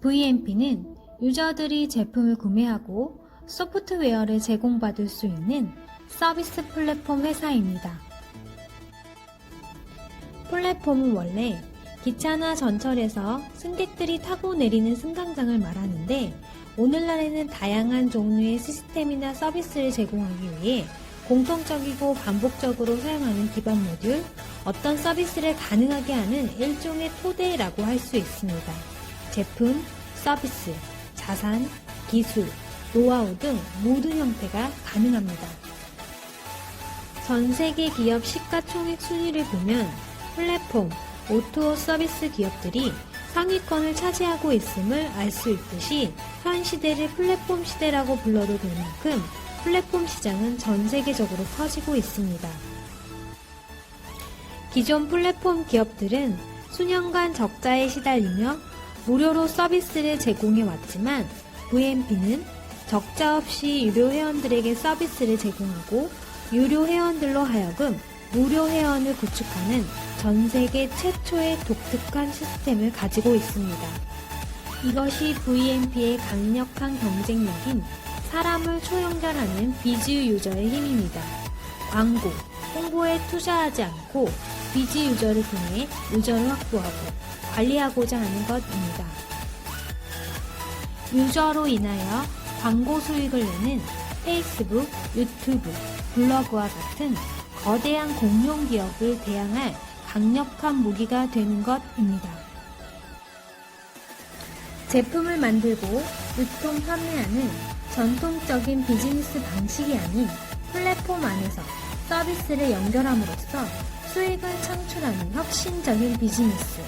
VMP는 유저들이 제품을 구매하고 소프트웨어를 제공받을 수 있는 서비스 플랫폼 회사입니다. 플랫폼은 원래 기차나 전철에서 승객들이 타고 내리는 승강장을 말하는데 오늘날에는 다양한 종류의 시스템이나 서비스를 제공하기 위해 공통적이고 반복적으로 사용하는 기반 모듈, 어떤 서비스를 가능하게 하는 일종의 토대라고 할 수 있습니다. 제품, 서비스, 자산, 기술, 노하우 등 모든 형태가 가능합니다. 전 세계 기업 시가총액 순위를 보면 플랫폼, 오토 서비스 기업들이 상위권을 차지하고 있음을 알 수 있듯이 현 시대를 플랫폼 시대라고 불러도 될 만큼 플랫폼 시장은 전 세계적으로 커지고 있습니다. 기존 플랫폼 기업들은 수년간 적자에 시달리며 무료로 서비스를 제공해 왔지만 VMP는 적자 없이 유료 회원들에게 서비스를 제공하고 유료 회원들로 하여금 무료 회원을 구축하는 전 세계 최초의 독특한 시스템을 가지고 있습니다. 이것이 VMP의 강력한 경쟁력인 사람을 초연결하는 비즈 유저의 힘입니다. 광고, 홍보에 투자하지 않고 비즈 유저를 통해 유저를 확보하고 관리하고자 하는 것입니다. 유저로 인하여 광고 수익을 내는 페이스북, 유튜브, 블로그와 같은 거대한 공룡 기업을 대항할 강력한 무기가 되는 것입니다. 제품을 만들고 유통 판매하는 전통적인 비즈니스 방식이 아닌 플랫폼 안에서 서비스를 연결함으로써 수익을 창출하는 혁신적인 비즈니스,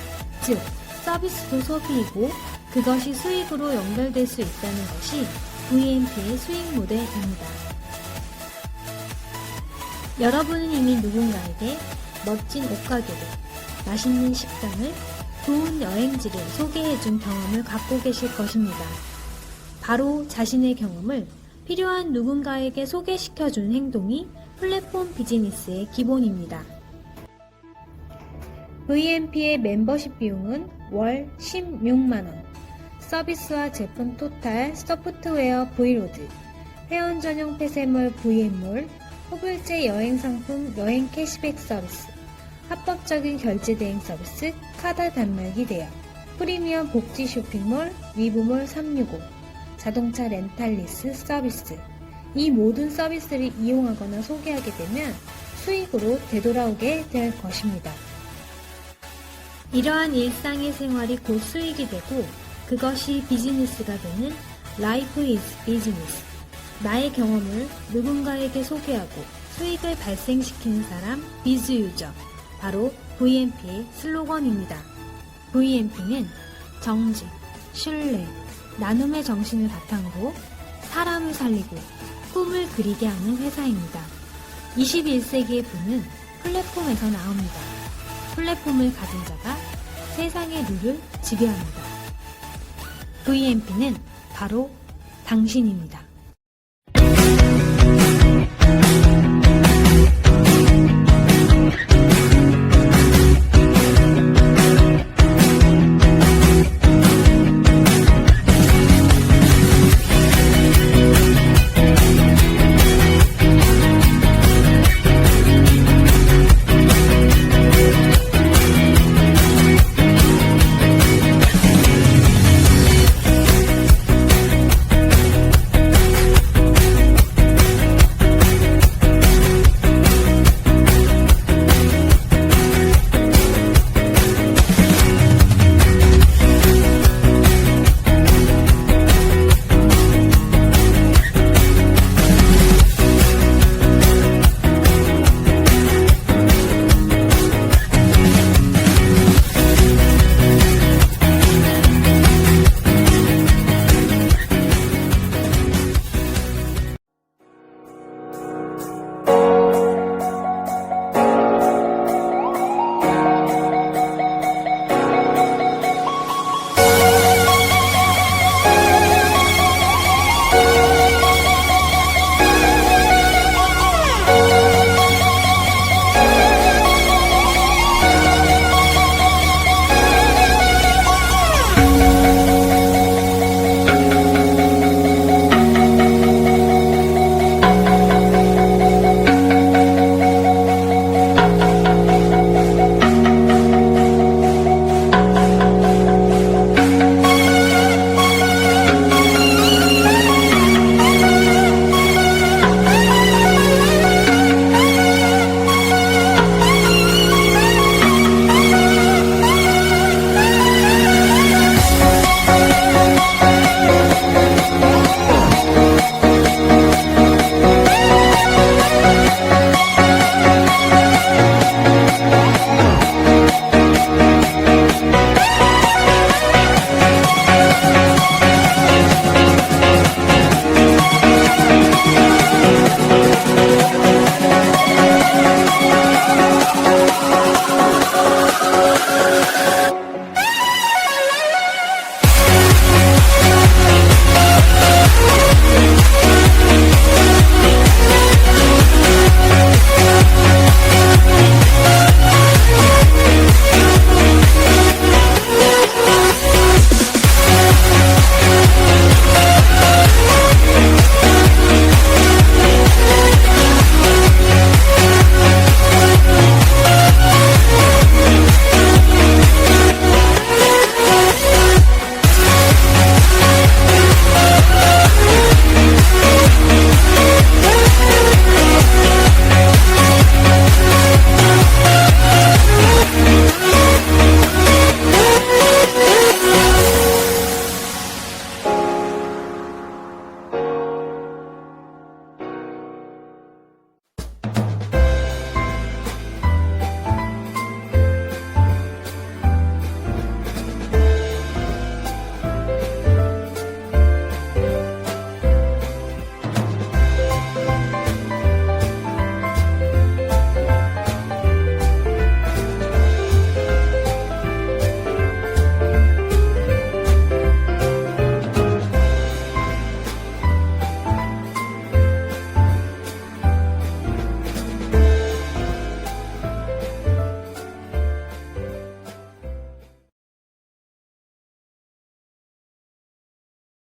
즉 서비스도 소비이고 그것이 수익으로 연결될 수 있다는 것이 VMP의 수익 모델입니다. 여러분은 이미 누군가에게 멋진 옷가게를, 맛있는 식당을, 좋은 여행지를 소개해준 경험을 갖고 계실 것입니다. 바로 자신의 경험을 필요한 누군가에게 소개시켜주는 행동이 플랫폼 비즈니스의 기본입니다. VMP의 멤버십 비용은 월 16만원, 서비스와 제품 토탈, 소프트웨어 브이로드, 회원 전용 폐쇄몰 VM몰, 호불제 여행 상품 여행 캐시백 서비스, 합법적인 결제 대행 서비스, 카드 단말기 대여, 프리미엄 복지 쇼핑몰, 위브몰 365, 자동차 렌탈 리스 서비스. 이 모든 서비스를 이용하거나 소개하게 되면 수익으로 되돌아오게 될 것입니다. 이러한 일상의 생활이 곧 수익이 되고 그것이 비즈니스가 되는 Life is Business. 나의 경험을 누군가에게 소개하고 수익을 발생시키는 사람 비즈 유저. 바로 VMP의 슬로건입니다. VMP는 정직, 신뢰, 나눔의 정신을 바탕으로 사람을 살리고 꿈을 그리게 하는 회사입니다. 21세기의 부는 플랫폼에서 나옵니다. 플랫폼을 가진 자가 세상의 룰을 지배합니다. VMP는 바로 당신입니다.